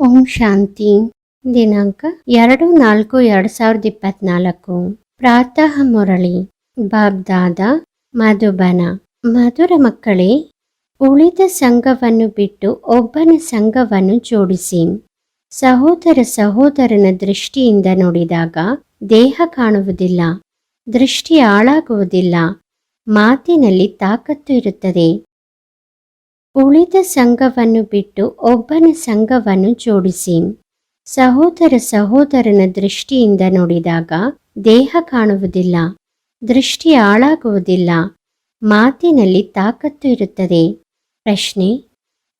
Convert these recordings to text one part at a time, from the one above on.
ಓಂ ಶಾಂತಿ. ದಿನಾಂಕ ಎರಡು ನಾಲ್ಕು ಎರಡು ಸಾವಿರದ ಇಪ್ಪತ್ನಾಲ್ಕು. ಪ್ರಾತಃ ಮುರಳಿ. ಬಾಬ್ದಾದ ಮಧುಬನ. ಮಧುರ ಮಕ್ಕಳೇ, ಉಳಿದ ಸಂಘವನ್ನು ಬಿಟ್ಟು ಒಬ್ಬನ ಸಂಘವನ್ನು ಜೋಡಿಸಿ. ಸಹೋದರ ಸಹೋದರನ ದೃಷ್ಟಿಯಿಂದ ನೋಡಿದಾಗ ದೇಹ ಕಾಣುವುದಿಲ್ಲ, ದೃಷ್ಟಿ ಹಾಳಾಗುವುದಿಲ್ಲ, ಮಾತಿನಲ್ಲಿ ತಾಕತ್ತು ಇರುತ್ತದೆ. ಉಳಿದ ಸಂಘವನ್ನು ಬಿಟ್ಟು ಒಬ್ಬನ ಸಂಘವನ್ನು ಜೋಡಿಸಿ ಸಹೋದರ ಸಹೋದರನ ದೃಷ್ಟಿಯಿಂದ ನೋಡಿದಾಗ ದೇಹ ಕಾಣುವುದಿಲ್ಲ, ದೃಷ್ಟಿ ಹಾಳಾಗುವುದಿಲ್ಲ, ಮಾತಿನಲ್ಲಿ ತಾಕತ್ತು ಇರುತ್ತದೆ. ಪ್ರಶ್ನೆ,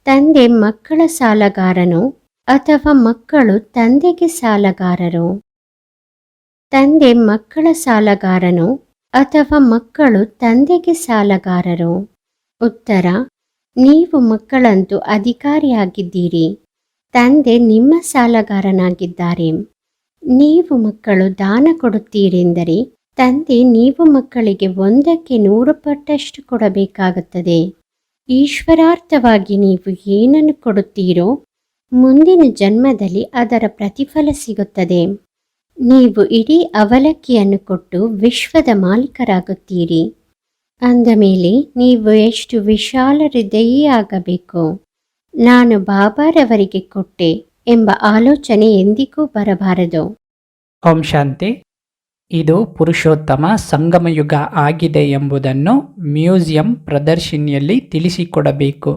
ತಂದೆ ಮಕ್ಕಳ ಸಾಲಗಾರನು ಅಥವಾ ಮಕ್ಕಳು ತಂದೆಗೆ ಸಾಲಗಾರರು? ತಂದೆ ಮಕ್ಕಳ ಸಾಲಗಾರನು ಅಥವಾ ಮಕ್ಕಳು ತಂದೆಗೆ ಸಾಲಗಾರರು? ಉತ್ತರ ನೀವು ಮಕ್ಕಳಂತೂ ಅಧಿಕಾರಿಯಾಗಿದ್ದೀರಿ. ತಂದೆ ನಿಮ್ಮ ಸಾಲಗಾರನಾಗಿದ್ದಾರೆ. ನೀವು ಮಕ್ಕಳು ದಾನ ಕೊಡುತ್ತೀರೆಂದರೆ ತಂದೆ ನೀವು ಮಕ್ಕಳಿಗೆ ಒಂದಕ್ಕೆ ನೂರು ಪಟ್ಟಷ್ಟು ಕೊಡಬೇಕಾಗುತ್ತದೆ. ಈಶ್ವರಾರ್ಥವಾಗಿ ನೀವು ಏನನ್ನು ಕೊಡುತ್ತೀರೋ ಮುಂದಿನ ಜನ್ಮದಲ್ಲಿ ಅದರ ಪ್ರತಿಫಲ ಸಿಗುತ್ತದೆ. ನೀವು ಇಡೀ ಅವಲಕ್ಕಿಯನ್ನು ಕೊಟ್ಟು ವಿಶ್ವದ ಮಾಲೀಕರಾಗುತ್ತೀರಿ. ಅಂದ ಮೇಲೆ, ನೀವು ಎಷ್ಟು ವಿಶಾಲ ಹೃದಯಿ ಆಗಬೇಕು ನಾನು ಬಾಬಾರವರಿಗೆ ಕೊಟ್ಟೆ ಎಂಬ ಆಲೋಚನೆ ಎಂದಿಗೂ ಬರಬಾರದು. ಓಂ ಶಾಂತಿ. ಇದು ಪುರುಷೋತ್ತಮ ಸಂಗಮಯುಗ ಆಗಿದೆ ಎಂಬುದನ್ನು ಮ್ಯೂಸಿಯಂ ಪ್ರದರ್ಶಿನಿಯಲ್ಲಿ ತಿಳಿಸಿಕೊಡಬೇಕು.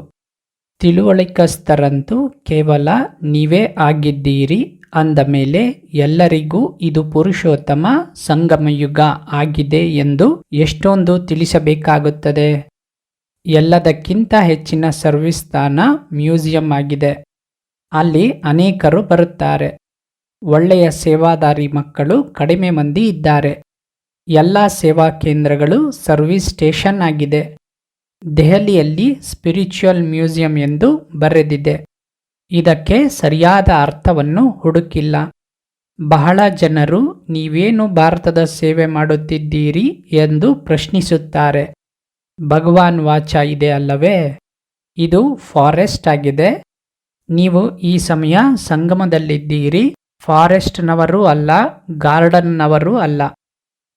ತಿಳುವಳಿಕಸ್ಥರಂತೂ ಕೇವಲ ನೀವೇ ಆಗಿದ್ದೀರಿ ಅಂದ ಮೇಲೆ ಎಲ್ಲರಿಗೂ ಇದು ಪುರುಷೋತ್ತಮ ಸಂಗಮಯುಗ ಆಗಿದೆ ಎಂದು ಎಷ್ಟೊಂದು ತಿಳಿಸಬೇಕಾಗುತ್ತದೆ. ಎಲ್ಲದಕ್ಕಿಂತ ಹೆಚ್ಚಿನ ಸರ್ವಿಸ್ ಸ್ಥಾನ ಮ್ಯೂಸಿಯಂ ಆಗಿದೆ. ಅಲ್ಲಿ ಅನೇಕರು ಬರುತ್ತಾರೆ. ಒಳ್ಳೆಯ ಸೇವಾದಾರಿ ಮಕ್ಕಳು ಕಡಿಮೆ ಮಂದಿ ಇದ್ದಾರೆ. ಎಲ್ಲ ಸೇವಾ ಕೇಂದ್ರಗಳು ಸರ್ವಿಸ್ ಸ್ಟೇಷನ್ ಆಗಿದೆ. ದೆಹಲಿಯಲ್ಲಿ ಸ್ಪಿರಿಚುವಲ್ ಮ್ಯೂಸಿಯಂ ಎಂದು ಬರೆದಿದೆ. ಇದಕ್ಕೆ ಸರಿಯಾದ ಅರ್ಥವನ್ನು ಹುಡುಕಿಲ್ಲ. ಬಹಳ ಜನರು, ನೀವೇನು ಭಾರತದ ಸೇವೆ ಮಾಡುತ್ತಿದ್ದೀರಿ? ಎಂದು ಪ್ರಶ್ನಿಸುತ್ತಾರೆ. ಭಗವಾನ್ ವಾಚ ಇದೆ ಅಲ್ಲವೇ? ಇದು ಫಾರೆಸ್ಟ್ ಆಗಿದೆ. ನೀವು ಈ ಸಮಯ ಸಂಗಮದಲ್ಲಿದ್ದೀರಿ. ಫಾರೆಸ್ಟ್ನವರು ಅಲ್ಲ, ಗಾರ್ಡನ್ನವರು ಅಲ್ಲ.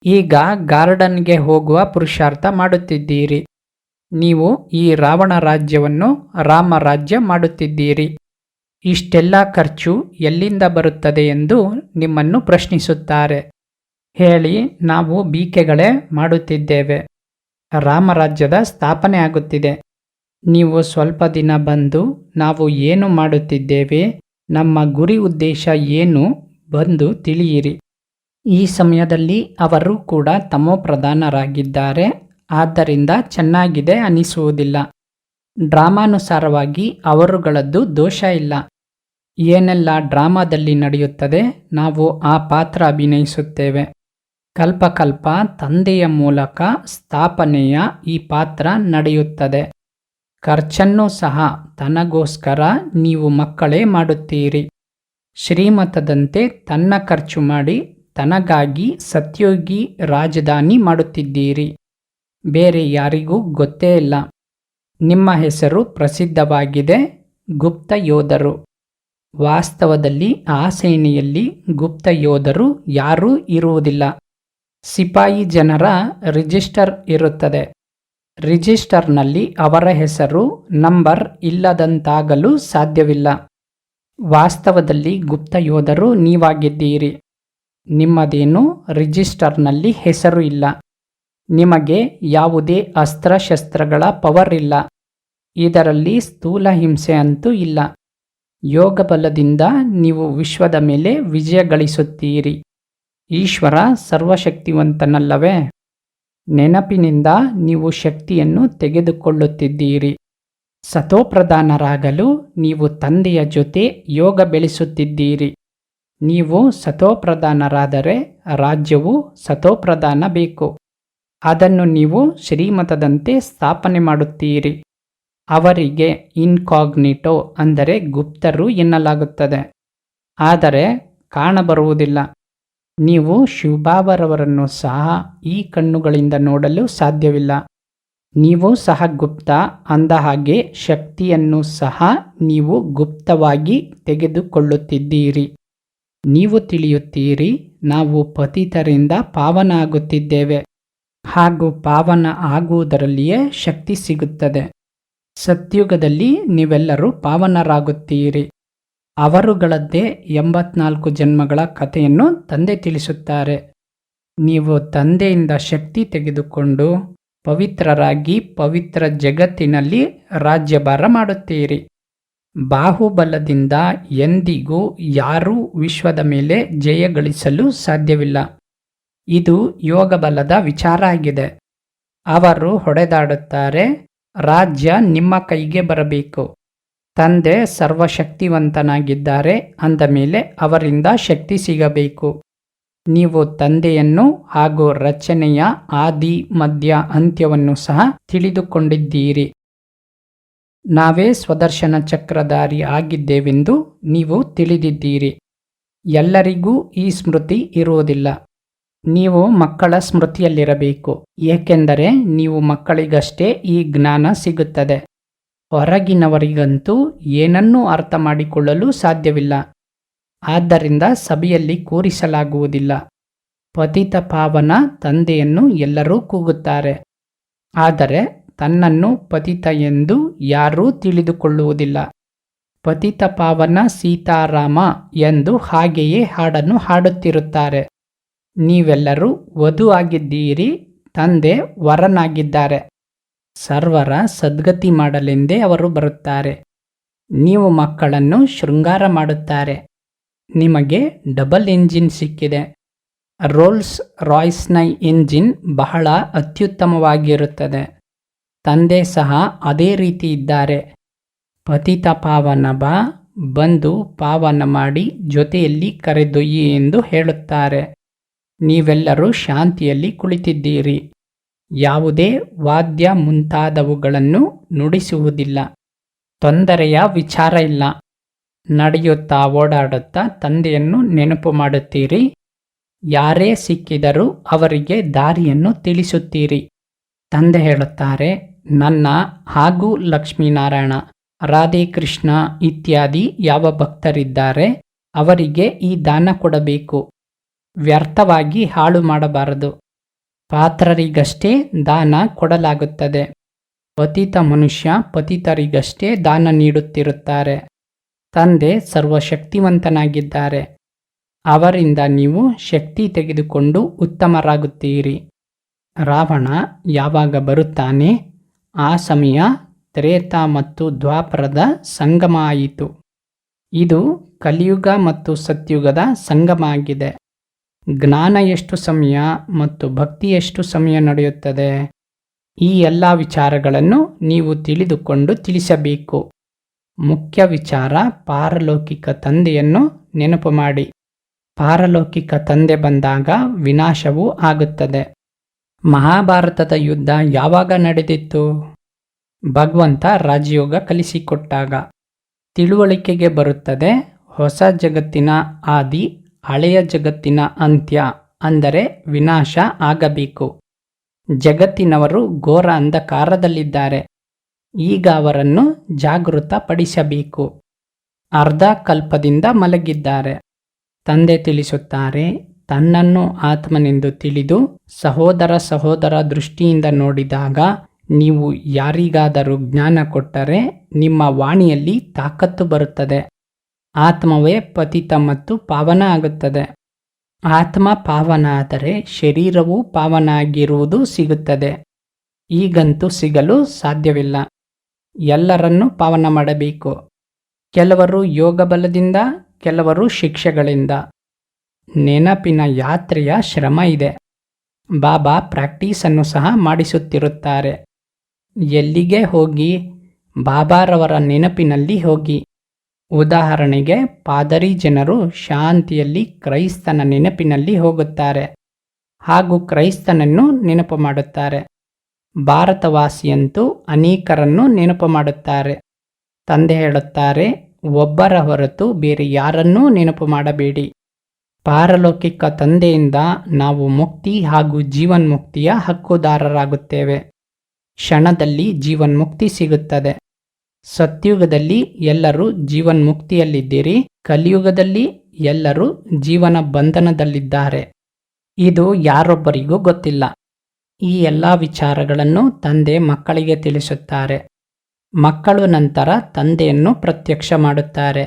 ಈಗ ಗಾರ್ಡನ್ಗೆ ಹೋಗುವ ಪುರುಷಾರ್ಥ ಮಾಡುತ್ತಿದ್ದೀರಿ. ನೀವು ಈ ರಾವಣ ರಾಜ್ಯವನ್ನು ರಾಮ ರಾಜ್ಯ ಮಾಡುತ್ತಿದ್ದೀರಿ. ಇಷ್ಟೆಲ್ಲ ಖರ್ಚು ಎಲ್ಲಿಂದ ಬರುತ್ತದೆ ಎಂದು ನಿಮ್ಮನ್ನು ಪ್ರಶ್ನಿಸುತ್ತಾರೆ. ಹೇಳಿ, ನಾವು ಬೀಕೆಗಳೇ ಮಾಡುತ್ತಿದ್ದೇವೆ. ರಾಮರಾಜ್ಯದ ಸ್ಥಾಪನೆ ಆಗುತ್ತಿದೆ. ನೀವು ಸ್ವಲ್ಪ ದಿನ ಬಂದು ನಾವು ಏನು ಮಾಡುತ್ತಿದ್ದೇವೆ, ನಮ್ಮ ಗುರಿ ಉದ್ದೇಶ ಏನು ಬಂದು ತಿಳಿಯಿರಿ. ಈ ಸಮಯದಲ್ಲಿ ಅವರು ಕೂಡ ತಮೋಪ್ರಧಾನರಾಗಿದ್ದಾರೆ. ಆದ್ದರಿಂದ ಚೆನ್ನಾಗಿದೆ ಅನಿಸುವುದಿಲ್ಲ. ಡ್ರಾಮಾನುಸಾರವಾಗಿ ಅವರುಗಳದ್ದು ದೋಷ ಇಲ್ಲ. ಏನೆಲ್ಲ ಡ್ರಾಮಾದಲ್ಲಿ ನಡೆಯುತ್ತದೆ? ನಾವು ಆ ಪಾತ್ರ ಅಭಿನಯಿಸುತ್ತೇವೆ. ಕಲ್ಪಕಲ್ಪ ತಂದೆಯ ಮೂಲಕ ಸ್ಥಾಪನೆಯ ಈ ಪಾತ್ರ ನಡೆಯುತ್ತದೆ. ಖರ್ಚನ್ನು ಸಹ ತನಗೋಸ್ಕರ ನೀವು ಮಕ್ಕಳೇ ಮಾಡುತ್ತೀರಿ. ಶ್ರೀಮತದಂತೆ ತನ್ನ ಖರ್ಚು ಮಾಡಿ ತನಗಾಗಿ ಸತ್ಯೋಗಿ ರಾಜಧಾನಿ ಮಾಡುತ್ತಿದ್ದೀರಿ. ಬೇರೆ ಯಾರಿಗೂ ಗೊತ್ತೇ ಇಲ್ಲ. ನಿಮ್ಮ ಹೆಸರು ಪ್ರಸಿದ್ಧವಾಗಿದೆ, ಗುಪ್ತ ಯೋಧರು. ವಾಸ್ತವದಲ್ಲಿ ಆ ಸೇನೆಯಲ್ಲಿ ಗುಪ್ತ ಯೋಧರು ಯಾರೂ ಇರುವುದಿಲ್ಲ. ಸಿಪಾಯಿ ಜನರ ರಿಜಿಸ್ಟರ್ ಇರುತ್ತದೆ. ರಿಜಿಸ್ಟರ್ನಲ್ಲಿ ಅವರ ಹೆಸರು, ನಂಬರ್ ಇಲ್ಲದಂತಾಗಲು ಸಾಧ್ಯವಿಲ್ಲ. ವಾಸ್ತವದಲ್ಲಿ ಗುಪ್ತ ಯೋಧರು ನೀವಾಗಿದ್ದೀರಿ. ನಿಮ್ಮದೇನು ರಿಜಿಸ್ಟರ್ನಲ್ಲಿ ಹೆಸರು ಇಲ್ಲ. ನಿಮಗೆ ಯಾವುದೇ ಅಸ್ತ್ರಶಸ್ತ್ರಗಳ ಪವರ್ ಇಲ್ಲ. ಇದರಲ್ಲಿ ಸ್ಥೂಲ ಹಿಂಸೆ ಅಂತೂ ಇಲ್ಲ. ಯೋಗ ಬಲದಿಂದ ನೀವು ವಿಶ್ವದ ಮೇಲೆ ವಿಜಯ ಗಳಿಸುತ್ತೀರಿ. ಈಶ್ವರ ಸರ್ವಶಕ್ತಿವಂತನಲ್ಲವೇ. ನೆನಪಿನಿಂದ ನೀವು ಶಕ್ತಿಯನ್ನು ತೆಗೆದುಕೊಳ್ಳುತ್ತಿದ್ದೀರಿ. ಸತೋಪ್ರಧಾನರಾಗಲು ನೀವು ತಂದೆಯ ಜೊತೆ ಯೋಗ ಬೆಳೆಸುತ್ತಿದ್ದೀರಿ. ನೀವು ಸತೋಪ್ರಧಾನರಾದರೆ ರಾಜ್ಯವು ಸತೋಪ್ರಧಾನ ಬೇಕು. ಅದನ್ನು ನೀವು ಶ್ರೀಮತದಂತೆ ಸ್ಥಾಪನೆ ಮಾಡುತ್ತೀರಿ. ಅವರಿಗೆ ಇನ್ಕಾಗ್ನಿಟೋ ಅಂದರೆ ಗುಪ್ತರು ಎನ್ನಲಾಗುತ್ತದೆ. ಆದರೆ ಕಾಣಬರುವುದಿಲ್ಲ. ನೀವು ಶಿವಬಾಬರವರನ್ನು ಸಹ ಈ ಕಣ್ಣುಗಳಿಂದ ನೋಡಲು ಸಾಧ್ಯವಿಲ್ಲ. ನೀವು ಸಹ ಗುಪ್ತ ಅಂದ ಹಾಗೆ ಶಕ್ತಿಯನ್ನು ಸಹ ನೀವು ಗುಪ್ತವಾಗಿ ತೆಗೆದುಕೊಳ್ಳುತ್ತಿದ್ದೀರಿ. ನೀವು ತಿಳಿಯುತ್ತೀರಿ, ನಾವು ಪತಿತರಿಂದ ಪಾವನ ಆಗುತ್ತಿದ್ದೇವೆ ಹಾಗೂ ಪಾವನ ಆಗುವುದರಲ್ಲಿಯೇ ಶಕ್ತಿ ಸಿಗುತ್ತದೆ. ಸತ್ಯುಗದಲ್ಲಿ ನೀವೆಲ್ಲರೂ ಪಾವನರಾಗುತ್ತೀರಿ. ಅವರುಗಳದ್ದೇ ಎಂಬತ್ನಾಲ್ಕು ಜನ್ಮಗಳ ಕಥೆಯನ್ನು ತಂದೆ ತಿಳಿಸುತ್ತಾರೆ. ನೀವು ತಂದೆಯಿಂದ ಶಕ್ತಿ ತೆಗೆದುಕೊಂಡು ಪವಿತ್ರರಾಗಿ ಪವಿತ್ರ ಜಗತ್ತಿನಲ್ಲಿ ರಾಜ್ಯಭಾರ ಮಾಡುತ್ತೀರಿ. ಬಾಹುಬಲದಿಂದ ಎಂದಿಗೂ ಯಾರೂ ವಿಶ್ವದ ಮೇಲೆ ಜಯ ಗಳಿಸಲು ಸಾಧ್ಯವಿಲ್ಲ. ಇದು ಯೋಗ ಬಲದ ವಿಚಾರ ಆಗಿದೆ. ಅವರು ಹೊಡೆದಾಡುತ್ತಾರೆ, ರಾಜ್ಯ ನಿಮ್ಮ ಕೈಗೆ ಬರಬೇಕು. ತಂದೆ ಸರ್ವಶಕ್ತಿವಂತನಾಗಿದ್ದಾರೆ, ಅಂದ ಮೇಲೆ ಅವರಿಂದ ಶಕ್ತಿ ಸಿಗಬೇಕು. ನೀವು ತಂದೆಯನ್ನು ಹಾಗೂ ರಚನೆಯ ಆದಿ ಮಧ್ಯ ಅಂತ್ಯವನ್ನು ಸಹ ತಿಳಿದುಕೊಂಡಿದ್ದೀರಿ. ನಾವೇ ಸ್ವದರ್ಶನ ಚಕ್ರಧಾರಿ ಆಗಿದ್ದೇವೆಂದು ನೀವು ತಿಳಿದಿದ್ದೀರಿ. ಎಲ್ಲರಿಗೂ ಈ ಸ್ಮೃತಿ ಇರುವುದಿಲ್ಲ. ನೀವು ಮಕ್ಕಳ ಸ್ಮೃತಿಯಲ್ಲಿರಬೇಕು, ಏಕೆಂದರೆ ನೀವು ಮಕ್ಕಳಿಗಷ್ಟೇ ಈ ಜ್ಞಾನ ಸಿಗುತ್ತದೆ. ಹೊರಗಿನವರಿಗಂತೂ ಏನನ್ನೂ ಅರ್ಥ ಮಾಡಿಕೊಳ್ಳಲು ಸಾಧ್ಯವಿಲ್ಲ. ಆದ್ದರಿಂದ ಸಭೆಯಲ್ಲಿ ಕೂರಿಸಲಾಗುವುದಿಲ್ಲ. ಪತಿತ ಪಾವನ ತಂದೆಯನ್ನು ಎಲ್ಲರೂ ಕೂಗುತ್ತಾರೆ. ಆದರೆ ತನ್ನನ್ನು ಪತಿತ ಎಂದು ಯಾರೂ ತಿಳಿದುಕೊಳ್ಳುವುದಿಲ್ಲ. ಪತಿತ ಪಾವನ ಸೀತಾರಾಮ ಎಂದು ಹಾಗೆಯೇ ಹಾಡನ್ನು ಹಾಡುತ್ತಿರುತ್ತಾರೆ. ನೀವೆಲ್ಲರೂ ವಧು ಆಗಿದ್ದೀರಿ ತಂದೆ ವರನಾಗಿದ್ದಾರೆ. ಸರ್ವರ ಸದ್ಗತಿ ಮಾಡಲೆಂದೇ ಅವರು ಬರುತ್ತಾರೆ. ನೀವು ಮಕ್ಕಳನ್ನು ಶೃಂಗಾರ ಮಾಡುತ್ತಾರೆ. ನಿಮಗೆ ಡಬಲ್ ಎಂಜಿನ್ ಸಿಕ್ಕಿದೆ. ರೋಲ್ಸ್ ರಾಯ್ಸ್ನ ಎಂಜಿನ್ ಬಹಳ ಅತ್ಯುತ್ತಮವಾಗಿರುತ್ತದೆ. ತಂದೆ ಸಹ ಅದೇ ರೀತಿ ಇದ್ದಾರೆ. ಪತಿತ ಪಾವನ ಬಂದು ಪಾವನ ಮಾಡಿ ಜೊತೆಯಲ್ಲಿ ಕರೆದೊಯ್ಯಿ ಎಂದು ಹೇಳುತ್ತಾರೆ. ನೀವೆಲ್ಲರೂ ಶಾಂತಿಯಲ್ಲಿ ಕುಳಿತಿದ್ದೀರಿ. ಯಾವುದೇ ವಾದ್ಯ ಮುಂತಾದವುಗಳನ್ನು ನುಡಿಸುವುದಿಲ್ಲ. ತೊಂದರೆಯ ವಿಚಾರ ಇಲ್ಲ. ನಡೆಯುತ್ತಾ ಓಡಾಡುತ್ತಾ ತಂದೆಯನ್ನು ನೆನಪು ಮಾಡುತ್ತೀರಿ. ಯಾರೇ ಸಿಕ್ಕಿದರೂ ಅವರಿಗೆ ದಾರಿಯನ್ನು ತಿಳಿಸುತ್ತೀರಿ. ತಂದೆ ಹೇಳುತ್ತಾರೆ, ನನ್ನ ಹಾಗೂ ಲಕ್ಷ್ಮೀನಾರಾಯಣ ರಾಧೆ ಕೃಷ್ಣ ಇತ್ಯಾದಿ ಯಾವ ಭಕ್ತರಿದ್ದಾರೆ ಅವರಿಗೆ ಈ ದಾನ ಕೊಡಬೇಕು. ವ್ಯರ್ಥವಾಗಿ ಹಾಳು ಮಾಡಬಾರದು. ಪಾತ್ರರಿಗಷ್ಟೇ ದಾನ ಕೊಡಲಾಗುತ್ತದೆ. ಪತಿತ ಮನುಷ್ಯ ಪತಿತರಿಗಷ್ಟೇ ದಾನ ನೀಡುತ್ತಿರುತ್ತಾರೆ. ತಂದೆ ಸರ್ವಶಕ್ತಿವಂತನಾಗಿದ್ದಾರೆ. ಅವರಿಂದ ನೀವು ಶಕ್ತಿ ತೆಗೆದುಕೊಂಡು ಉತ್ತಮರಾಗುತ್ತೀರಿ. ರಾವಣ ಯಾವಾಗ ಬರುತ್ತಾನೆ? ಆ ಸಮಯ ತ್ರೇತ ಮತ್ತು ದ್ವಾಪರದ ಸಂಗಮ ಆಯಿತು. ಇದು ಕಲಿಯುಗ ಮತ್ತು ಸತ್ಯುಗದ ಸಂಗಮ ಆಗಿದೆ. ಜ್ಞಾನ ಎಷ್ಟು ಸಮಯ ಮತ್ತು ಭಕ್ತಿ ಎಷ್ಟು ಸಮಯ ನಡೆಯುತ್ತದೆ? ಈ ಎಲ್ಲ ವಿಚಾರಗಳನ್ನು ನೀವು ತಿಳಿದುಕೊಂಡು ತಿಳಿಸಬೇಕು. ಮುಖ್ಯ ವಿಚಾರ, ಪಾರಲೌಕಿಕ ತಂದೆಯನ್ನು ನೆನಪು ಮಾಡಿ. ಪಾರಲೌಕಿಕ ತಂದೆ ಬಂದಾಗ ವಿನಾಶವೂ ಆಗುತ್ತದೆ. ಮಹಾಭಾರತದ ಯುದ್ಧ ಯಾವಾಗ ನಡೆದಿತ್ತು? ಭಗವಂತ ರಾಜಯೋಗ ಕಲಿಸಿಕೊಟ್ಟಾಗ. ತಿಳುವಳಿಕೆಗೆ ಬರುತ್ತದೆ, ಹೊಸ ಜಗತ್ತಿನ ಆದಿ ಹಳೆಯ ಜಗತ್ತಿನ ಅಂತ್ಯ ಅಂದರೆ ವಿನಾಶ ಆಗಬೇಕು. ಜಗತ್ತಿನವರು ಘೋರ ಅಂಧಕಾರದಲ್ಲಿದ್ದಾರೆ. ಈಗ ಅವರನ್ನು ಜಾಗೃತಪಡಿಸಬೇಕು. ಅರ್ಧ ಕಲ್ಪದಿಂದ ಮಲಗಿದ್ದಾರೆ. ತಂದೆ ತಿಳಿಸುತ್ತಾರೆ, ತನ್ನನ್ನು ಆತ್ಮನೆಂದು ತಿಳಿದು ಸಹೋದರ ಸಹೋದರ ದೃಷ್ಟಿಯಿಂದ ನೋಡಿದಾಗ ನೀವು ಯಾರಿಗಾದರೂ ಜ್ಞಾನ ಕೊಟ್ಟರೆ ನಿಮ್ಮ ವಾಣಿಯಲ್ಲಿ ತಾಕತ್ತು ಬರುತ್ತದೆ. ಆತ್ಮವೇ ಪತಿತ ಮತ್ತು ಪಾವನ ಆಗುತ್ತದೆ ಆತ್ಮ ಪಾವನ ಆದರೆ ಶರೀರವೂ ಪಾವನ ಆಗಿರುವುದು ಸಿಗುತ್ತದೆ. ಈಗಂತೂ ಸಿಗಲು ಸಾಧ್ಯವಿಲ್ಲ. ಎಲ್ಲರನ್ನೂ ಪಾವನ ಮಾಡಬೇಕು. ಕೆಲವರು ಯೋಗ ಬಲದಿಂದ ಕೆಲವರು ಶಿಕ್ಷೆಗಳಿಂದ. ನೆನಪಿನ ಯಾತ್ರೆಯ ಶ್ರಮ ಇದೆ. ಬಾಬಾ ಪ್ರಾಕ್ಟೀಸನ್ನು ಸಹ ಮಾಡಿಸುತ್ತಿರುತ್ತಾರೆ. ಎಲ್ಲಿಗೆ ಹೋಗಿ? ಬಾಬಾರವರ ನೆನಪಿನಲ್ಲಿ ಹೋಗಿ. ಉದಾಹರಣೆಗೆ, ಪಾದರಿ ಜನರು ಶಾಂತಿಯಲ್ಲಿ ಕ್ರೈಸ್ತನ ನೆನಪಿನಲ್ಲಿ ಹೋಗುತ್ತಾರೆ ಹಾಗೂ ಕ್ರೈಸ್ತನನ್ನು ನೆನಪು ಮಾಡುತ್ತಾರೆ. ಭಾರತವಾಸಿಯಂತೂ ಅನೇಕರನ್ನು ನೆನಪು ಮಾಡುತ್ತಾರೆ. ತಂದೆ ಹೇಳುತ್ತಾರೆ, ಒಬ್ಬರ ಹೊರತು ಬೇರೆ ಯಾರನ್ನೂ ನೆನಪು ಮಾಡಬೇಡಿ. ಪಾರಲೌಕಿಕ ತಂದೆಯಿಂದ ನಾವು ಮುಕ್ತಿ ಹಾಗೂ ಜೀವನ್ಮುಕ್ತಿಯ ಹಕ್ಕುದಾರರಾಗುತ್ತೇವೆ. ಕ್ಷಣದಲ್ಲಿ ಜೀವನ್ಮುಕ್ತಿ ಸಿಗುತ್ತದೆ. ಸತ್ಯುಗದಲ್ಲಿ ಎಲ್ಲರೂ ಜೀವನ್ಮುಕ್ತಿಯಲ್ಲಿದ್ದೀರಿ, ಕಲಿಯುಗದಲ್ಲಿ ಎಲ್ಲರೂ ಜೀವನ ಬಂಧನದಲ್ಲಿದ್ದಾರೆ ಇದು ಯಾರೊಬ್ಬರಿಗೂ ಗೊತ್ತಿಲ್ಲ. ಈ ಎಲ್ಲ ವಿಚಾರಗಳನ್ನು ತಂದೆ ಮಕ್ಕಳಿಗೆ ತಿಳಿಸುತ್ತಾರೆ. ಮಕ್ಕಳು ನಂತರ ತಂದೆಯನ್ನು ಪ್ರತ್ಯಕ್ಷ ಮಾಡುತ್ತಾರೆ.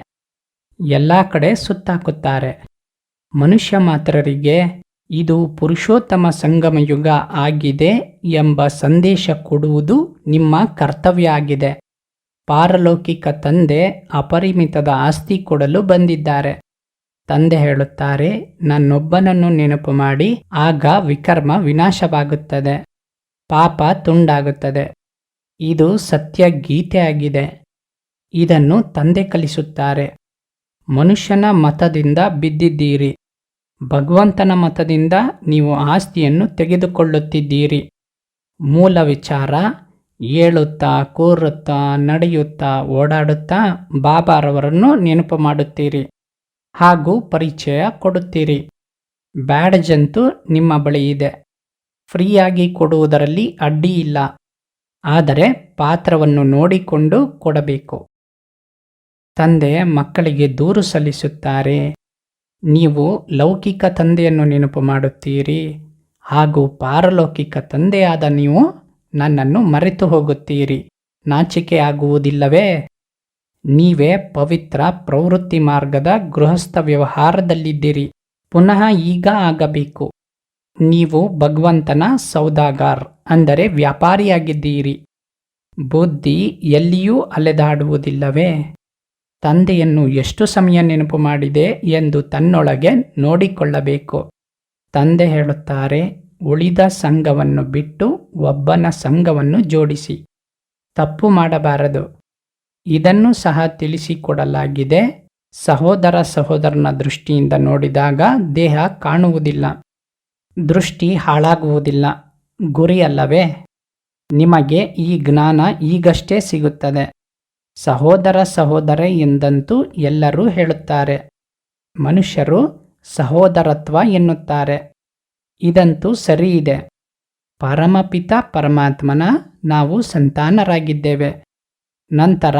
ಎಲ್ಲ ಕಡೆ ಸುತ್ತಾಕುತ್ತಾರೆ. ಮನುಷ್ಯ ಮಾತ್ರರಿಗೆ ಇದು ಪುರುಷೋತ್ತಮ ಸಂಗಮ ಯುಗ ಆಗಿದೆ ಎಂಬ ಸಂದೇಶ ಕೊಡುವುದು ನಿಮ್ಮ ಕರ್ತವ್ಯ ಆಗಿದೆ. ಪಾರಲೌಕಿಕ ತಂದೆ ಅಪರಿಮಿತದ ಆಸ್ತಿ ಕೊಡಲು ಬಂದಿದ್ದಾರೆ. ತಂದೆ ಹೇಳುತ್ತಾರೆ, ನನ್ನೊಬ್ಬನನ್ನು ನೆನಪು ಮಾಡಿ, ಆಗ ವಿಕರ್ಮ ವಿನಾಶವಾಗುತ್ತದೆ. ಪಾಪ ತುಂಡಾಗುತ್ತದೆ. ಇದು ಸತ್ಯ ಗೀತೆ ಆಗಿದೆ ಇದನ್ನು ತಂದೆ ಕಲಿಸುತ್ತಾರೆ. ಮನುಷ್ಯನ ಮತದಿಂದ ಬಿದ್ದಿದ್ದೀರಿ. ಭಗವಂತನ ಮತದಿಂದ ನೀವು ಆಸ್ತಿಯನ್ನು ತೆಗೆದುಕೊಳ್ಳುತ್ತಿದ್ದೀರಿ. ಮೂಲ ವಿಚಾರ ಏಳುತ್ತಾ, ಕೂರುತ್ತಾ, ನಡೆಯುತ್ತಾ, ಓಡಾಡುತ್ತಾ ಬಾಬಾರವರನ್ನು ನೆನಪು ಮಾಡುತ್ತೀರಿ. ಹಾಗೂ ಪರಿಚಯ ಕೊಡುತ್ತೀರಿ. ಬ್ಯಾಡ್ಜ್ ಅಂತೂ ನಿಮ್ಮ ಬಳಿ ಇದೆ. ಫ್ರೀಯಾಗಿ ಕೊಡುವುದರಲ್ಲಿ ಅಡ್ಡಿ ಇಲ್ಲ. ಆದರೆ ಪಾತ್ರವನ್ನು ನೋಡಿಕೊಂಡು ಕೊಡಬೇಕು. ತಂದೆ ಮಕ್ಕಳಿಗೆ ದೂರು ಸಲ್ಲಿಸುತ್ತಾರೆ. ನೀವು ಲೌಕಿಕ ತಂದೆಯನ್ನು ನೆನಪು ಮಾಡುತ್ತೀರಿ. ಹಾಗೂ ಪಾರಲೌಕಿಕ ತಂದೆಯಾದ ನೀವು ನನ್ನನ್ನು ಮರೆತು ಹೋಗುತ್ತೀರಿ. ನಾಚಿಕೆ ಆಗುವುದಿಲ್ಲವೇ ನೀವೇ ಪವಿತ್ರ ಪ್ರವೃತ್ತಿ ಮಾರ್ಗದ ಗೃಹಸ್ಥ ವ್ಯವಹಾರದಲ್ಲಿದ್ದೀರಿ. ಪುನಃ ಈಗ ಆಗಬೇಕು. ನೀವು ಭಗವಂತನ ಸೌದಾಗಾರ್, ಅಂದರೆ ವ್ಯಾಪಾರಿಯಾಗಿದ್ದೀರಿ. ಬುದ್ಧಿ ಎಲ್ಲಿಯೂ ಅಲೆದಾಡುವುದಿಲ್ಲವೇ? ತಂದೆಯನ್ನು ಎಷ್ಟು ಸಮಯ ನೆನಪು ಮಾಡಿದೆ ಎಂದು ತನ್ನೊಳಗೆ ನೋಡಿಕೊಳ್ಳಬೇಕು. ತಂದೆ ಹೇಳುತ್ತಾರೆ ಉಳಿದ ಸಂಘವನ್ನು ಬಿಟ್ಟು ಒಬ್ಬನ ಸಂಘವನ್ನು ಜೋಡಿಸಿ. ತಪ್ಪು ಮಾಡಬಾರದು. ಇದನ್ನು ಸಹ ತಿಳಿಸಿಕೊಡಲಾಗಿದೆ. ಸಹೋದರ ಸಹೋದರನ ದೃಷ್ಟಿಯಿಂದ ನೋಡಿದಾಗ ದೇಹ ಕಾಣುವುದಿಲ್ಲ. ದೃಷ್ಟಿ ಹಾಳಾಗುವುದಿಲ್ಲ. ಗುರಿ ಅಲ್ಲವೇ ನಿಮಗೆ ಈ ಜ್ಞಾನ ಈಗಷ್ಟೇ ಸಿಗುತ್ತದೆ. ಸಹೋದರ ಸಹೋದರ ಎಂದಂತೂ ಎಲ್ಲರೂ ಹೇಳುತ್ತಾರೆ. ಮನುಷ್ಯರು ಸಹೋದರತ್ವ ಎನ್ನುತ್ತಾರೆ. ಇದಂತೂ ಸರಿ ಇದೆ. ಪರಮಪಿತ ಪರಮಾತ್ಮನ ನಾವು ಸಂತಾನರಾಗಿದ್ದೇವೆ. ನಂತರ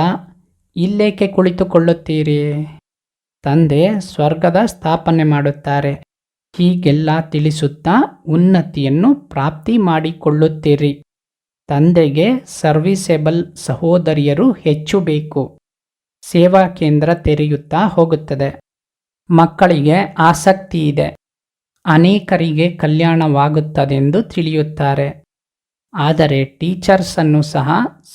ಇಲ್ಲೇಕೆ ಕುಳಿತುಕೊಳ್ಳುತ್ತೀರಿ? ತಂದೆ ಸ್ವರ್ಗದ ಸ್ಥಾಪನೆ ಮಾಡುತ್ತಾರೆ. ಹೀಗೆಲ್ಲ ತಿಳಿಸುತ್ತಾ ಉನ್ನತಿಯನ್ನು ಪ್ರಾಪ್ತಿ ಮಾಡಿಕೊಳ್ಳುತ್ತೀರಿ. ತಂದೆಗೆ ಸರ್ವಿಸೇಬಲ್ ಸಹೋದರಿಯರು ಹೆಚ್ಚು ಬೇಕು. ಸೇವಾ ಕೇಂದ್ರ ತೆರೆಯುತ್ತಾ ಹೋಗುತ್ತದೆ. ಮಕ್ಕಳಿಗೆ ಆಸಕ್ತಿ ಇದೆ. ಅನೇಕರಿಗೆ ಕಲ್ಯಾಣವಾಗುತ್ತದೆಂದು ತಿಳಿಯುತ್ತಾರೆ. ಆದರೆ ಟೀಚರ್ಸ್ ಅನ್ನು ಸಹ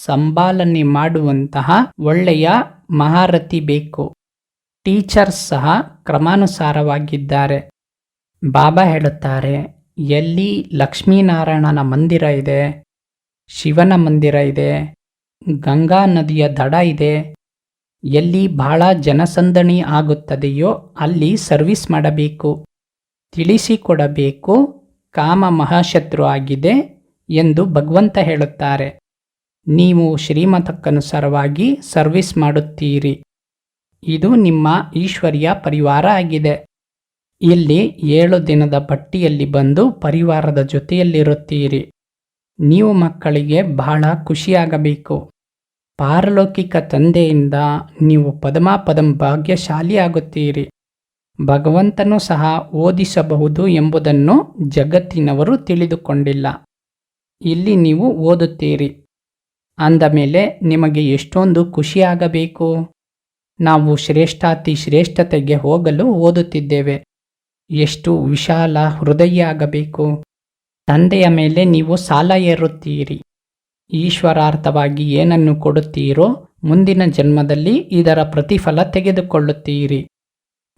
ಸಂಪಾಲನೆ ಮಾಡುವಂತಹ ಒಳ್ಳೆಯ ಮಹಾರಥಿ ಬೇಕು. ಟೀಚರ್ಸ್ ಸಹ ಕ್ರಮಾನುಸಾರವಾಗಿದ್ದಾರೆ. ಬಾಬಾ ಹೇಳುತ್ತಾರೆ, ಎಲ್ಲಿ ಲಕ್ಷ್ಮೀನಾರಾಯಣನ ಮಂದಿರ ಇದೆ, ಶಿವನ ಮಂದಿರ ಇದೆ, ಗಂಗಾ ನದಿಯ ದಡ ಇದೆ, ಎಲ್ಲಿ ಬಹಳ ಜನಸಂದಣಿ ಆಗುತ್ತದೆಯೋ ಅಲ್ಲಿ ಸರ್ವಿಸ್ ಮಾಡಬೇಕು. ತಿಳಿಸಿಕೊಡಬೇಕು. ಕಾಮ ಮಹಾಶತ್ರು ಆಗಿದೆ ಎಂದು ಭಗವಂತ ಹೇಳುತ್ತಾರೆ. ನೀವು ಶ್ರೀಮತಕ್ಕನುಸಾರವಾಗಿ ಸರ್ವಿಸ್ ಮಾಡುತ್ತೀರಿ. ಇದು ನಿಮ್ಮ ಈಶ್ವರ್ಯ ಪರಿವಾರ ಆಗಿದೆ. ಇಲ್ಲಿ ಏಳು ದಿನದ ಪಟ್ಟಿಯಲ್ಲಿ ಬಂದು ಪರಿವಾರದ ಜೊತೆಯಲ್ಲಿರುತ್ತೀರಿ. ನೀವು ಮಕ್ಕಳಿಗೆ ಬಹಳ ಖುಷಿಯಾಗಬೇಕು. ಪಾರಲೌಕಿಕ ತಂದೆಯಿಂದ ನೀವು ಪದಮಾಪದಂ ಭಾಗ್ಯಶಾಲಿಯಾಗುತ್ತೀರಿ. ಭಗವಂತನು ಸಹ ಓದಿಸಬಹುದು ಎಂಬುದನ್ನು ಜಗತ್ತಿನವರು ತಿಳಿದುಕೊಂಡಿಲ್ಲ. ಇಲ್ಲಿ ನೀವು ಓದುತ್ತೀರಿ. ಅಂದ ಮೇಲೆ ನಿಮಗೆ ಎಷ್ಟೊಂದು ಖುಷಿಯಾಗಬೇಕು. ನಾವು ಶ್ರೇಷ್ಠಾತಿ ಶ್ರೇಷ್ಠತೆಗೆ ಹೋಗಲು ಓದುತ್ತಿದ್ದೇವೆ. ಎಷ್ಟು ವಿಶಾಲ ಹೃದಯ ಆಗಬೇಕು ತಂದೆಯ ಮೇಲೆ ನೀವು ಸಾಲ ಏರುತ್ತೀರಿ. ಈಶ್ವರಾರ್ಥವಾಗಿ ಏನನ್ನು ಕೊಡುತ್ತೀರೋ ಮುಂದಿನ ಜನ್ಮದಲ್ಲಿ ಇದರ ಪ್ರತಿಫಲ ತೆಗೆದುಕೊಳ್ಳುತ್ತೀರಿ.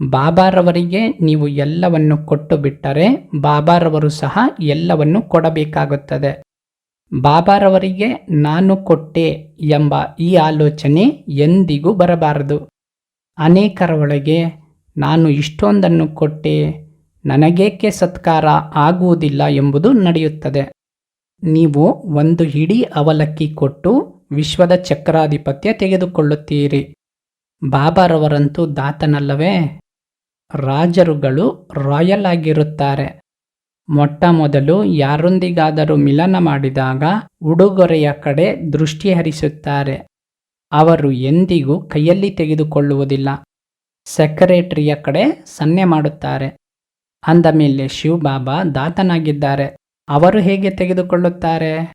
ಬಾಬಾರವರಿಗೆ ನೀವು ಎಲ್ಲವನ್ನು ಕೊಟ್ಟು ಬಿಟ್ಟರೆ ಬಾಬಾರವರು ಸಹ ಎಲ್ಲವನ್ನು ಕೊಡಬೇಕಾಗುತ್ತದೆ. ಬಾಬಾರವರಿಗೆ ನಾನು ಕೊಟ್ಟೆ ಎಂಬ ಈ ಆಲೋಚನೆ ಎಂದಿಗೂ ಬರಬಾರದು. ಅನೇಕರ ಒಳಗೆ ನಾನು ಇಷ್ಟೊಂದನ್ನು ಕೊಟ್ಟೆ, ನನಗೇಕೆ ಸತ್ಕಾರ ಆಗುವುದಿಲ್ಲ ಎಂಬುದು ನಡೆಯುತ್ತದೆ. ನೀವು ಒಂದು ಹಿಡಿ ಅವಲಕ್ಕಿ ಕೊಟ್ಟು ವಿಶ್ವದ ಚಕ್ರಾಧಿಪತ್ಯ ತೆಗೆದುಕೊಳ್ಳುತ್ತೀರಿ. ಬಾಬಾರವರಂತೂ ದಾತನಲ್ಲವೇ? ರಾಜರುಗಳು ರಾಯಲ್ ಆಗಿರುತ್ತಾರೆ. ಮೊಟ್ಟ ಮೊದಲು ಯಾರೊಂದಿಗಾದರೂ ಮಿಲನ ಮಾಡಿದಾಗ ಉಡುಗೊರೆಯ ಕಡೆ ದೃಷ್ಟಿ ಹರಿಸುತ್ತಾರೆ. ಅವರು ಎಂದಿಗೂ ಕೈಯಲ್ಲಿ ತೆಗೆದುಕೊಳ್ಳುವುದಿಲ್ಲ. ಸೆಕ್ರೆಟರಿಯ ಕಡೆ ಸನ್ನೆ ಮಾಡುತ್ತಾರೆ. ಅಂದ ಮೇಲೆ ಶಿವಬಾಬಾ ದಾತನಾಗಿದ್ದಾರೆ. ಅವರು ಹೇಗೆ ತೆಗೆದುಕೊಳ್ಳುತ್ತಾರೆ?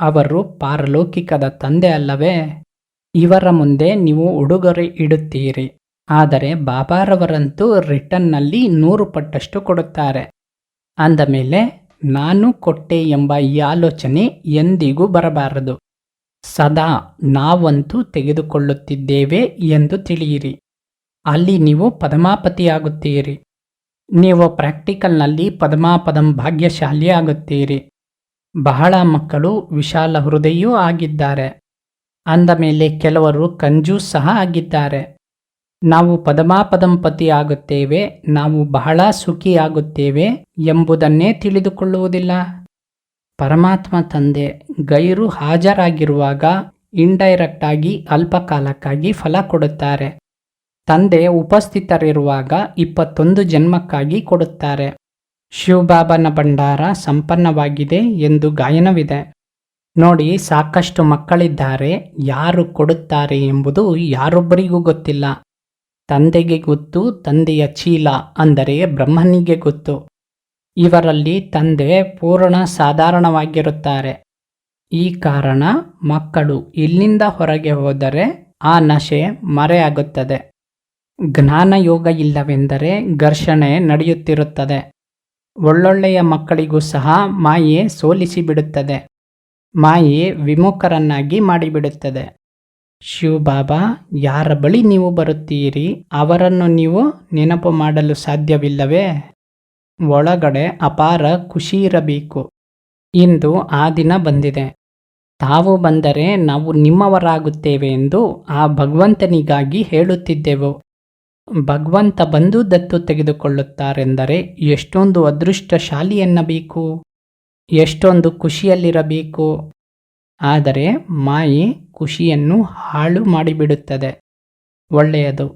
ಅವರು ಪಾರಲೌಕಿಕದ ತಂದೆ ಅಲ್ಲವೇ? ಇವರ ಮುಂದೆ ನೀವು ಉಡುಗೊರೆ ಇಡುತ್ತೀರಿ. ಆದರೆ ಬಾಬಾರವರಂತೂ ರಿಟರ್ನ್ನಲ್ಲಿ ನೂರು ಪಟ್ಟಷ್ಟು ಕೊಡುತ್ತಾರೆ. ಅಂದ ಮೇಲೆ, ನಾನು ಕೊಟ್ಟೆ ಎಂಬ ಈ ಆಲೋಚನೆ ಎಂದಿಗೂ ಬರಬಾರದು. ಸದಾ ನಾವಂತೂ ತೆಗೆದುಕೊಳ್ಳುತ್ತಿದ್ದೇವೆ ಎಂದು ತಿಳಿಯಿರಿ. ಅಲ್ಲಿ ನೀವು ಪದಮಾಪತಿಯಾಗುತ್ತೀರಿ. ನೀವು ಪ್ರಾಕ್ಟಿಕಲ್ನಲ್ಲಿ ಪದಮಾಪದಂ ಭಾಗ್ಯಶಾಲಿ ಆಗುತ್ತೀರಿ ಬಹಳ ಮಕ್ಕಳು ವಿಶಾಲ ಹೃದಯೂ ಆಗಿದ್ದಾರೆ. ಅಂದ ಮೇಲೆ ಕೆಲವರು ಕಂಜೂ ಸಹ ಆಗಿದ್ದಾರೆ. ನಾವು ಪದಮಾಪದಂಪತಿ ಆಗುತ್ತೇವೆ ನಾವು ಬಹಳ ಸುಖಿಯಾಗುತ್ತೇವೆ ಎಂಬುದನ್ನೇ ತಿಳಿದುಕೊಳ್ಳುವುದಿಲ್ಲ. ಪರಮಾತ್ಮ ತಂದೆ ಗೈರು ಹಾಜರಾಗಿರುವಾಗ ಇಂಡೈರೆಕ್ಟ್ ಆಗಿ ಅಲ್ಪಕಾಲಕ್ಕಾಗಿ ಫಲ ಕೊಡುತ್ತಾರೆ. ತಂದೆ ಉಪಸ್ಥಿತರಿರುವಾಗ ಇಪ್ಪತ್ತೊಂದು ಜನ್ಮಕ್ಕಾಗಿ ಕೊಡುತ್ತಾರೆ. ಶಿವಬಾಬನ ಭಂಡಾರ ಸಂಪನ್ನವಾಗಿದೆ ಎಂದು ಗಾಯನವಿದೆ. ನೋಡಿ, ಸಾಕಷ್ಟು ಮಕ್ಕಳಿದ್ದಾರೆ, ಯಾರು ಕೊಡುತ್ತಾರೆ ಎಂಬುದು ಯಾರೊಬ್ಬರಿಗೂ ಗೊತ್ತಿಲ್ಲ. ತಂದೆಗೆ ಗೊತ್ತು, ತಂದೆಯ ಚೀಲ ಅಂದರೆ ಬ್ರಹ್ಮನಿಗೆ ಗೊತ್ತು. ಇವರಲ್ಲಿ ತಂದೆ ಪೂರ್ಣ ಸಾಧಾರಣವಾಗಿರುತ್ತಾರೆ. ಈ ಕಾರಣ ಮಕ್ಕಳು ಇಲ್ಲಿಂದ ಹೊರಗೆ ಹೋದರೆ ಆ ನಶೆ ಮರೆಯಾಗುತ್ತದೆ. ಜ್ಞಾನ ಯೋಗ ಇಲ್ಲವೆಂದರೆ ಘರ್ಷಣೆ ನಡೆಯುತ್ತಿರುತ್ತದೆ. ಒಳ್ಳೊಳ್ಳೆಯ ಮಕ್ಕಳಿಗೂ ಸಹ ಮಾಯೆ ಸೋಲಿಸಿಬಿಡುತ್ತದೆ. ಮಾಯೆ ವಿಮುಖರನ್ನಾಗಿ ಮಾಡಿಬಿಡುತ್ತದೆ. ಶಿವಬಾಬಾ, ಯಾರ ಬಳಿ ನೀವು ಬರುತ್ತೀರಿ? ಅವರನ್ನು ನೀವು ನೆನಪು ಮಾಡಲು ಸಾಧ್ಯವಿಲ್ಲವೇ? ಒಳಗಡೆ ಅಪಾರ ಖುಷಿ ಇರಬೇಕು. ಇಂದು ಆ ದಿನ ಬಂದಿದೆ. ತಾವು ಬಂದರೆ ನಾವು ನಿಮ್ಮವರಾಗುತ್ತೇವೆ ಎಂದು ಆ ಭಗವಂತನಿಗಾಗಿ ಹೇಳುತ್ತಿದ್ದೆವು. ಭಗವಂತ ಬಂದು ದತ್ತು ತೆಗೆದುಕೊಳ್ಳುತ್ತಾರೆಂದರೆ ಎಷ್ಟೊಂದು ಅದೃಷ್ಟಶಾಲಿ ಎನ್ನಬೇಕು. ಎಷ್ಟೊಂದು ಖುಷಿಯಲ್ಲಿರಬೇಕು. ಆದರೆ ಮಾಯಿ ಖುಷಿಯನ್ನು ಹಾಳು ಮಾಡಿಬಿಡುತ್ತದೆ. ಒಳ್ಳೆಯದು.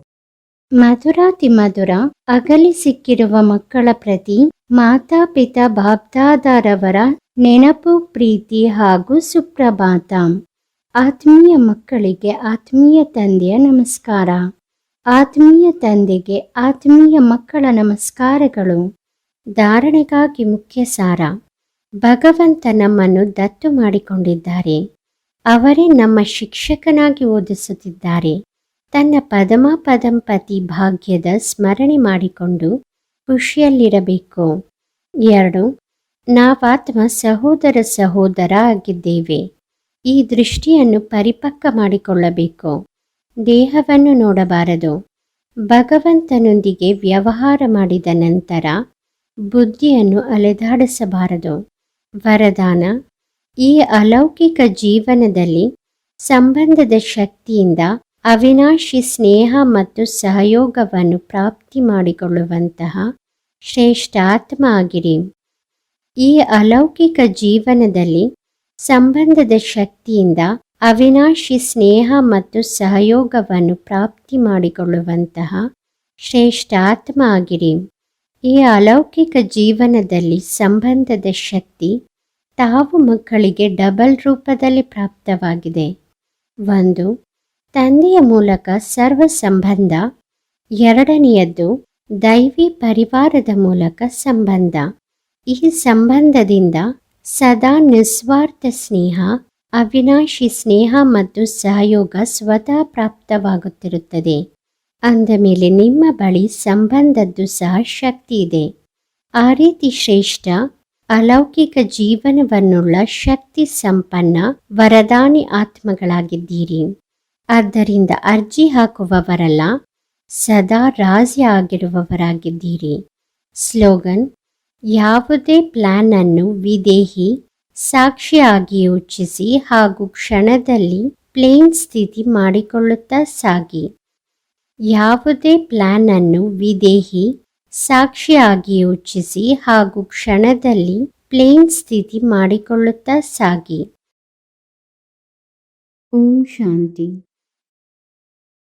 ಮಧುರಾತಿ ಮಧುರ ಅಗಲಿ ಸಿಕ್ಕಿರುವ ಮಕ್ಕಳ ಪ್ರತಿ ಮಾತಾಪಿತಾ ಬಾಬ್ದಾದಾರವರ ನೆನಪು, ಪ್ರೀತಿ ಹಾಗೂ ಸುಪ್ರಭಾತ. ಆತ್ಮೀಯ ಮಕ್ಕಳಿಗೆ ಆತ್ಮೀಯ ತಂದೆಯ ನಮಸ್ಕಾರ. ಆತ್ಮೀಯ ತಂದೆಗೆ ಆತ್ಮೀಯ ಮಕ್ಕಳ ನಮಸ್ಕಾರಗಳು. ಧಾರಣೆಗಾಗಿ ಮುಖ್ಯ ಸಾರ ಭಗವಂತ ನಮ್ಮನ್ನು ದತ್ತು ಮಾಡಿಕೊಂಡಿದ್ದಾರೆ. ಅವರೇ ನಮ್ಮ ಶಿಕ್ಷಕನಾಗಿ ಓದಿಸುತ್ತಿದ್ದಾರೆ. ತನ್ನ ಪದಮಾಪದಂಪತಿ ಭಾಗ್ಯದ ಸ್ಮರಣೆ ಮಾಡಿಕೊಂಡು ಖುಷಿಯಲ್ಲಿರಬೇಕು. ಎರಡು, ನಾವಾತ್ಮ ಸಹೋದರ ಸಹೋದರ ಆಗಿದ್ದೇವೆ. ಈ ದೃಷ್ಟಿಯನ್ನು ಪರಿಪಕ್ವ ಮಾಡಿಕೊಳ್ಳಬೇಕು. ದೇಹವನ್ನು ನೋಡಬಾರದು. ಭಗವಂತನೊಂದಿಗೆ ವ್ಯವಹಾರ ಮಾಡಿದ ನಂತರ ಬುದ್ಧಿಯನ್ನು ಅಲೆದಾಡಿಸಬಾರದು. ವರದಾನ, ಈ ಅಲೌಕಿಕ ಜೀವನದಲ್ಲಿ ಸಂಬಂಧದ ಶಕ್ತಿಯಿಂದ ಅವಿನಾಶಿ ಸ್ನೇಹ ಮತ್ತು ಸಹಯೋಗವನ್ನು ಪ್ರಾಪ್ತಿ ಮಾಡಿಕೊಳ್ಳುವಂತಹ ಶ್ರೇಷ್ಠ ಆತ್ಮ ಆಗಿರಿ. ಈ ಅಲೌಕಿಕ ಜೀವನದಲ್ಲಿ ಸಂಬಂಧದ ಶಕ್ತಿಯಿಂದ ಅವಿನಾಶಿ ಸ್ನೇಹ ಮತ್ತು ಸಹಯೋಗವನ್ನು ಪ್ರಾಪ್ತಿ ಮಾಡಿಕೊಳ್ಳುವಂತಹ ಶ್ರೇಷ್ಠ ಆತ್ಮ ಆಗಿರಿ. ಈ ಅಲೌಕಿಕ ಜೀವನದಲ್ಲಿ ಸಂಬಂಧದ ಶಕ್ತಿ ತಾವು ಮಕ್ಕಳಿಗೆ ಡಬಲ್ ರೂಪದಲ್ಲಿ ಪ್ರಾಪ್ತವಾಗಿದೆ. ಒಂದು, ತಂದೆಯ ಮೂಲಕ ಸರ್ವ ಸಂಬಂಧ. ಎರಡನೆಯದ್ದು, ದೈವಿ ಪರಿವಾರದ ಮೂಲಕ ಸಂಬಂಧ. ಈ ಸಂಬಂಧದಿಂದ ಸದಾ ನಿಸ್ವಾರ್ಥ ಸ್ನೇಹ, ಅವಿನಾಶಿ ಸ್ನೇಹ ಮತ್ತು ಸಹಯೋಗ ಸ್ವತಃ ಪ್ರಾಪ್ತವಾಗುತ್ತಿರುತ್ತದೆ. ಅಂದ ಮೇಲೆ ನಿಮ್ಮ ಬಳಿ ಸಂಬಂಧದ್ದು ಸಹ ಶಕ್ತಿ ಇದೆ. ಆ ರೀತಿ ಶ್ರೇಷ್ಠ, ಅಲೌಕಿಕ ಜೀವನವನ್ನುಳ್ಳ ಶಕ್ತಿ ಸಂಪನ್ನ ವರದಾನಿ ಆತ್ಮಗಳಾಗಿದ್ದೀರಿ. ಆದ್ದರಿಂದ ಅರ್ಜಿ ಹಾಕುವವರಲ್ಲ, ಸದಾ ರಾಜಿ ಆಗಿರುವವರಾಗಿದ್ದೀರಿ. ಸ್ಲೋಗನ್, ಯಾವುದೇ ಪ್ಲಾನ್ ಅನ್ನು ವಿದೇಹಿ ಸಾಕ್ಷಿಯಾಗಿ ಯೋಚಿಸಿ ಹಾಗೂ ಕ್ಷಣದಲ್ಲಿ ಪ್ಲೇನ್ ಸ್ಥಿತಿ ಮಾಡಿಕೊಳ್ಳುತ್ತಾ ಸಾಗಿ. ಯಾವುದೇ ಪ್ಲಾನ್ ಅನ್ನು ವಿದೇಹಿ ಸಾಕ್ಷಿಯಾಗಿ ಯೋಚಿಸಿ ಹಾಗೂ ಕ್ಷಣದಲ್ಲಿ ಪ್ಲೇನ್ ಸ್ಥಿತಿ ಮಾಡಿಕೊಳ್ಳುತ್ತಾ ಸಾಗಿ. ಓಂ ಶಾಂತಿ.